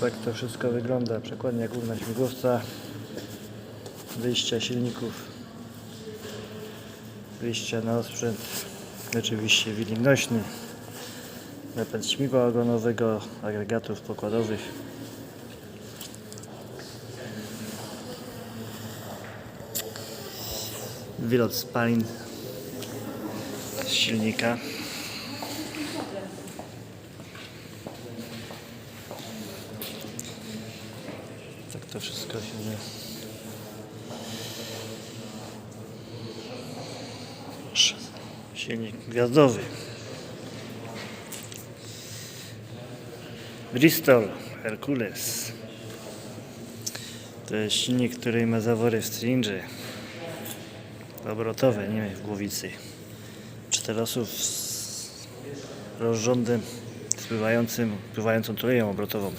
Tak to wszystko wygląda. Przekładnia główna śmigłowca, wyjścia silników, wyjścia na osprzęt, oczywiście willing nośny, napęd śmigła ogonowego, agregatów pokładowych. Wylot spalin z silnika. Tak to wszystko się dzieje. Silnik gwiazdowy. Bristol Hercules. To jest silnik, który ma zawory w cylindrze. Obrotowe, nie w głowicy. Czterosów z rozrządem spływającym, pływającą tuleją obrotową.